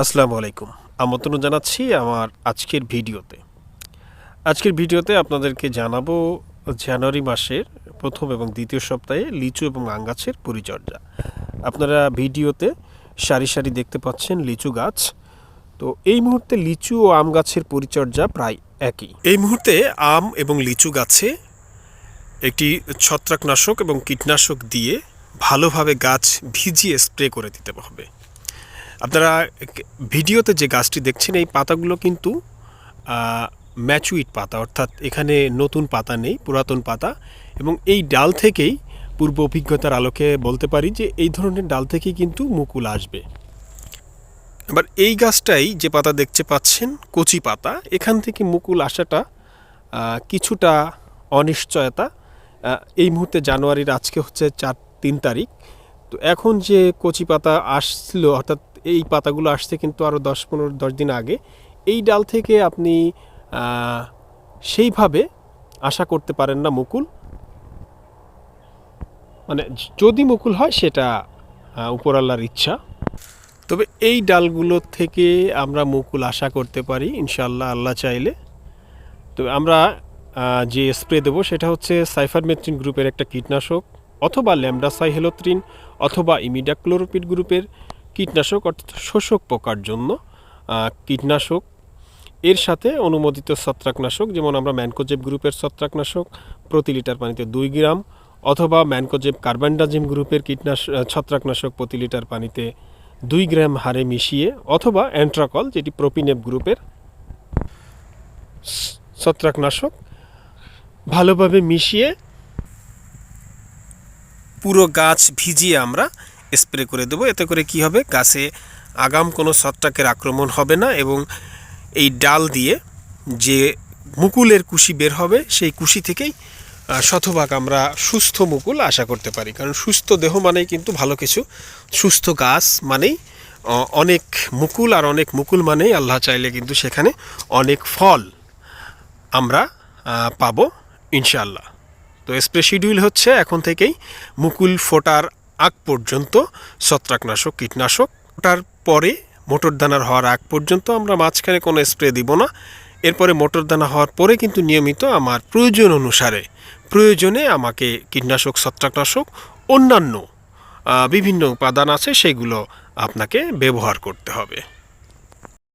আসসালামু আলাইকুম। আমন্ত্রণ জানাচ্ছি আমার আজকের ভিডিওতে। আজকের ভিডিওতে আপনাদেরকে জানাব জানুয়ারি মাসের প্রথম এবং দ্বিতীয় সপ্তাহে লিচু এবং আম গাছের পরিচর্যা। আপনারা ভিডিওতে সারি সারি দেখতে পাচ্ছেন লিচু গাছ। তো এই মুহূর্তে লিচু ও আম গাছের পরিচর্যা প্রায় একই। এই মুহূর্তে আম এবং লিচু গাছে একটি ছত্রাকনাশক এবং কীটনাশক দিয়ে ভালোভাবে গাছ ভিজিয়ে স্প্রে করে দিতে হবে। আপনারা ভিডিওতে যে গাছটি দেখছেন, এই পাতাগুলো কিন্তু ম্যাচুইট পাতা, অর্থাৎ এখানে নতুন পাতা নেই, পুরাতন পাতা। এবং এই ডাল থেকেই পূর্ব অভিজ্ঞতার আলোকে বলতে পারি যে, এই ধরনের ডাল থেকেই কিন্তু মুকুল আসবে। এবার এই গাছটাই যে পাতা দেখতে পাচ্ছেন, কচি পাতা, এখান থেকে মুকুল আসাটা কিছুটা অনিশ্চয়তা। এই মুহূর্তে জানুয়ারির আজকে হচ্ছে চার, তিন তারিখ। তো এখন যে কচি পাতা আসছিল অর্থাৎ এই পাতাগুলো আসছে কিন্তু আরও দশ পনেরো দশ দিন আগে। এই ডাল থেকে আপনি সেইভাবে আশা করতে পারেন না মুকুল। মানে যদি মুকুল হয় সেটা আহ, উপরওয়ালার ইচ্ছা। তবে এই ডালগুলো থেকে আমরা মুকুল আশা করতে পারি ইনশাল্লাহ আল্লাহ চাইলে। তো আমরা যে স্প্রে দেবো সেটা হচ্ছে সাইফারমেথ্রিন গ্রুপের একটা কীটনাশক অথবা ল্যামডাসাইহেলোত্রিন অথবা ইমিডাক্লোরোপিড গ্রুপের কীটনাশক, অর্থাৎ শোষক পোকার জন্য কীটনাশক। এর সাথে অনুমোদিত ছত্রাকনাশক, যেমন আমরা ম্যানকোজেব গ্রুপের ছত্রাকনাশক, প্রতি লিটার পানিতে দুই গ্রাম, অথবা ম্যানকোজেব কার্বান্ডাজিম গ্রুপের কীটনাশক ছত্রাকনাশক প্রতি লিটার পানিতে দুই গ্রাম হারে মিশিয়ে, অথবা অ্যান্ট্রাকল, যেটি প্রোপিনেপ গ্রুপের ছত্রাকনাশক, ভালোভাবে মিশিয়ে পুরো গাছ ভিজিয়ে আমরা স্প্রে করে দেবো। এতে করে কি হবে? গাছে আগাম কোনো ছত্রাকের আক্রমণ হবে না এবং এই ডাল দিয়ে যে মুকুলের কুশি বের হবে, সেই কুশি থেকেই শতভাগ আমরা সুস্থ মুকুল আশা করতে পারি। কারণ সুস্থ দেহ মানেই কিন্তু ভালো কিছু। সুস্থ গাছ মানেই অনেক মুকুল আর অনেক মুকুল মানেই আল্লাহ চাইলে কিন্তু সেখানে অনেক ফল আমরা পাবো ইনশাল্লাহ তো স্প্রে শিডিউল হচ্ছে এখন থেকেই মুকুল ফোটার আগ পর্যন্ত ছত্রাকনাশক কীটনাশক। ওটার পরে মোটর দানার হওয়ার আগ পর্যন্ত আমরা মাঝখানে কোনো স্প্রে দিব না। এরপরে মোটর দানা হওয়ার পরে কিন্তু নিয়মিত আমার প্রয়োজন অনুসারে, প্রয়োজনে আমাকে কীটনাশক, ছত্রাকনাশক, অন্যান্য বিভিন্ন উপাদান আছে সেগুলো আপনাকে ব্যবহার করতে হবে।